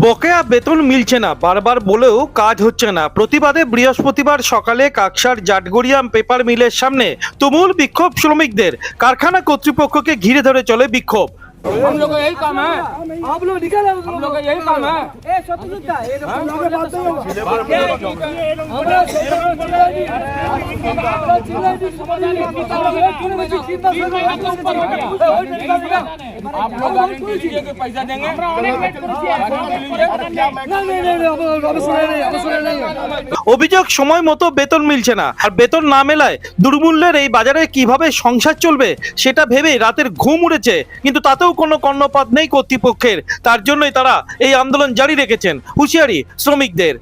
বকেয়া বেতন মিলছে না বারবার বলেও কাজ হচ্ছে না প্রতিবাদে বৃহস্পতিবার সকালে কাকসার জাটগড়িয়াম পেপার মিলের সামনে তুমুল বিক্ষোভ শ্রমিকদের কারখানা কর্তৃপক্ষকে ঘিরে ধরে চলে বিক্ষোভ हम लोग का यही काम है आप लोग निकल आए हम लोग का यही काम है ए स्वतंत्रता ये तो हम लोग बात नहीं होगा आप लोग गारंटी लीजिए कि पैसा देंगे অভিযোগ সময় মতো বেতন মিলছে না আর বেতন না মেলায় দুর্মূল্যের এই বাজারে কিভাবে সংসার চলবে সেটা ভেবেই রাতের ঘুম উড়েছে কিন্তু তাতেও কোনো কর্ণপাত নেই কর্তৃপক্ষের তার জন্যই তারা এই আন্দোলন জারি রেখেছেন হুঁশিয়ারি শ্রমিকদের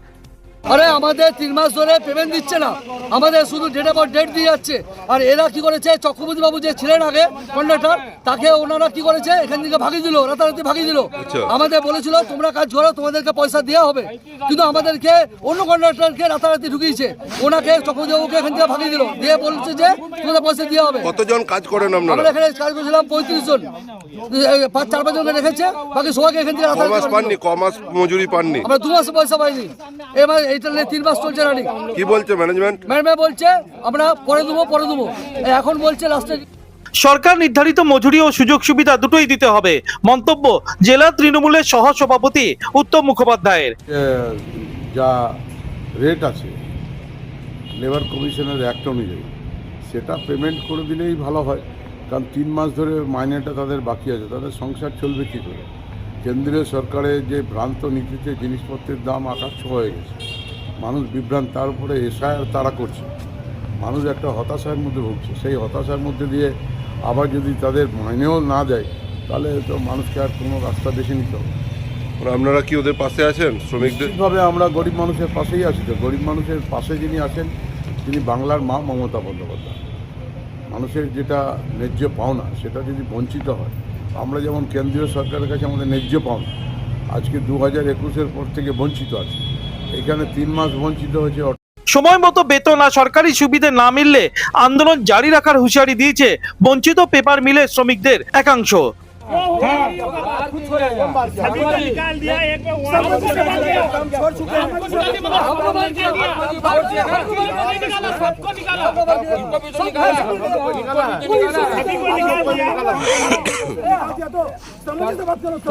আরে আমাদের তিন মাস ধরে পেমেন্ট দিচ্ছে না। আমাদের শুধু ডেটের পর ডেট দিয়ে যাচ্ছে। আর এরা কি করেছে চক্রবর্তী বাবু যে ছিলেন আগে কন্ডাক্টর তাকে ওনারা কি করেছে এখান থেকে ভাগিয়ে দিল রাতারাতি ভাগিয়ে দিল। আমাদের বলেছিল তোমরা কাজ করো তোমাদেরকে পয়সা দেওয়া হবে। কিন্তু আমাদেরকে অন্য কন্ডাক্টরকে রাতারাতি ঢুকিয়েছে। ওনাকে চক্রবর্তী বাবুকে এখান থেকে ভাগিয়ে দিল। দিয়ে বলছে যে তোমাদের পয়সা দেওয়া হবে। কতজন কাজ করেন আপনারা? আমরা এখানে কাজ করেছিলাম পঁয়ত্রিশ জন। পাঁচ চার পাঁচ জনকে রেখেছে। বাকি সবাইকে এখান থেকে রাতারাতি পাননি মজুরি পাননি? আমরা দু মাসে পয়সা পাইনি। এবার এইটা নিয়ে তিন মাস চলছে রানি কি বলছে ম্যানেজমেন্ট ম্যাডাম বলছে আমরা পরে দেবো পরে দেবো। এখন বলছে লাস্টে সরকার নির্ধারিত মজুরি ও সুযোগ সুবিধা দুটোই দিতে হবে। মন্তব্য জেলা তৃণমূলের সহ সভাপতি উত্তম মুখোপাধ্যায়ের। যা রেট আছে লেবার কমিশনের অ্যাক্ট অনুযায়ী সেটা পেমেন্ট করে দিলেই ভালো হয়। কারণ তিন মাস ধরে মাইনেটা তাদের বাকি আছে তাদের সংসার চলবে কী করে? কেন্দ্রীয় সরকারের যে ভ্রান্ত নীতিতে জিনিসপত্রের দাম আকাশ হয়ে গেছে। মানুষ বিভ্রান্ত তার উপরে এসআইআর তারা করছে। মানুষ একটা হতাশার মধ্যে ভুগছে। সেই হতাশার মধ্যে দিয়ে আবার যদি তাদের মাইনেও না দেয় তাহলে তো মানুষকে আর কোনো রাস্তা বেছে নিতে হবে আপনারা কি ওদের পাশে আছেন? শ্রমিকদের নিশ্চিতভাবে আমরা গরিব মানুষের পাশেই আছি তো। গরিব মানুষের পাশে যিনি আছেন তিনি বাংলার মা মমতা বন্দ্যোপাধ্যায়। মানুষের যেটা ন্যায্য পাওনা সেটা যদি বঞ্চিত হয় আমরা যেমন কেন্দ্রীয় সরকারের কাছে আমাদের ন্যায্য পাওনা আজকে দু হাজার একুশের পর থেকে বঞ্চিত আছে। এখানে তিন মাস বঞ্চিত হয়েছে সময় মতো বেতন আর সরকারি সুবিধে না মিললে আন্দোলন জারি রাখার হুঁশিয়ারি দিয়েছে বঞ্চিত পেপার মিলের শ্রমিকদের একাংশ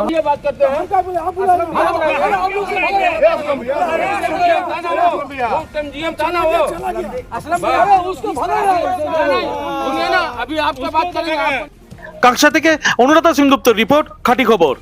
ये बात करते हैं जीएम था ना वो उसको भगा सुनिए ना अभी आपका बात करेंगे आप কাকসা থেকে অনুরাধা সিংগুপ্তর রিপোর্ট খাঁটি খবর